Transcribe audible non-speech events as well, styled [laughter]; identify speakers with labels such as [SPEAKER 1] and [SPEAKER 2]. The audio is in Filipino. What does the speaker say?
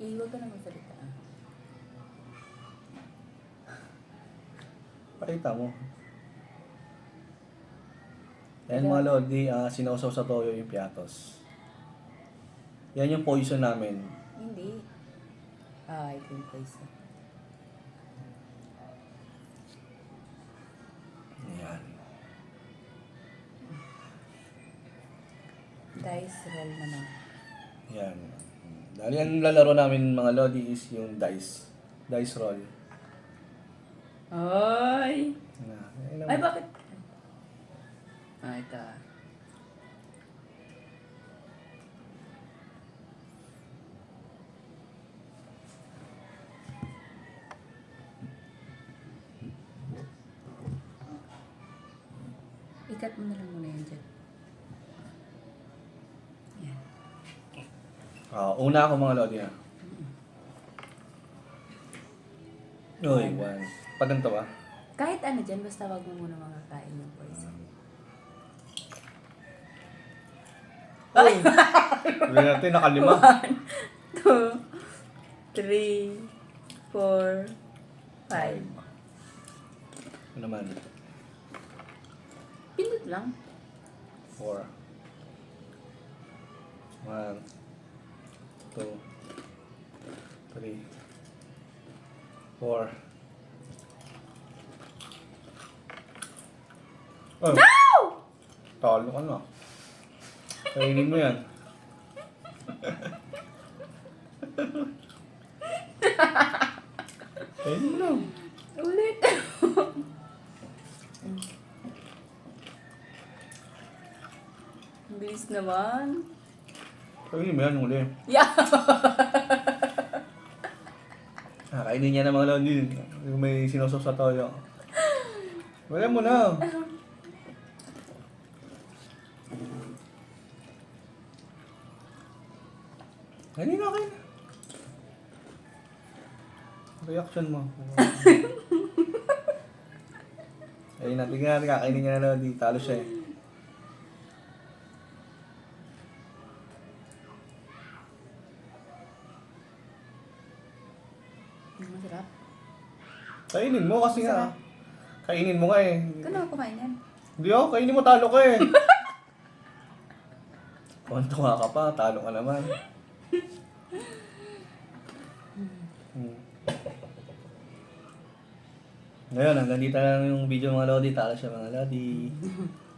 [SPEAKER 1] Eh, huwag ka na magsalita.
[SPEAKER 2] Pakita mo. Ayan mga lodi, ah, sinausaw sa toyo yung piatos. Yan yung poison namin.
[SPEAKER 1] Hindi. Ah, ito yung poison.
[SPEAKER 2] Ayan.
[SPEAKER 1] Dice roll naman.
[SPEAKER 2] Yan. Dahil ang lalaro namin mga lodi is yung dice. Dice roll.
[SPEAKER 1] Ay!
[SPEAKER 2] Na, ayun
[SPEAKER 1] Ay, bakit? Ah, ito. ah. Ikat mo na lang muna yan dyan.
[SPEAKER 2] Ah, una ako mga lodi ha. Uy, one. Pag ganito ba?
[SPEAKER 1] Kahit ano dyan, basta wag mo muna makakain yung poison.
[SPEAKER 2] Ay! Sabi natin, nakalima. [laughs]
[SPEAKER 1] Two, three, four, five.
[SPEAKER 2] Ano naman?
[SPEAKER 1] Pindot lang.
[SPEAKER 2] Four. One. Two. Three. Four. Oh,
[SPEAKER 1] No!
[SPEAKER 2] talo ka na. Kainin mo yan. [laughs] Kainin mo lang.
[SPEAKER 1] Ulit. [laughs] Bilis naman.
[SPEAKER 2] Kainin mo yan, huli.
[SPEAKER 1] Yeah. [laughs]
[SPEAKER 2] Ah, kainin niya ng mga lodi. Yung may sinusok sa toyo. Wala mo na. Kainin na, kainin. Reaction mo. Ayun na, tingnan natin kakainin niya na lodi. Talo siya eh.
[SPEAKER 1] Masarap.
[SPEAKER 2] Kainin mo kasi nga. Kainin mo nga eh.
[SPEAKER 1] Ikaw na kumain yan.
[SPEAKER 2] Hindi ako, kainin mo talo ka eh. [laughs] Kung tuwa ka pa, talo ka naman. Hmm. Ngayon, hanggang dito na lang yung video mga Lodi. Talo siya mga Lodi. [laughs]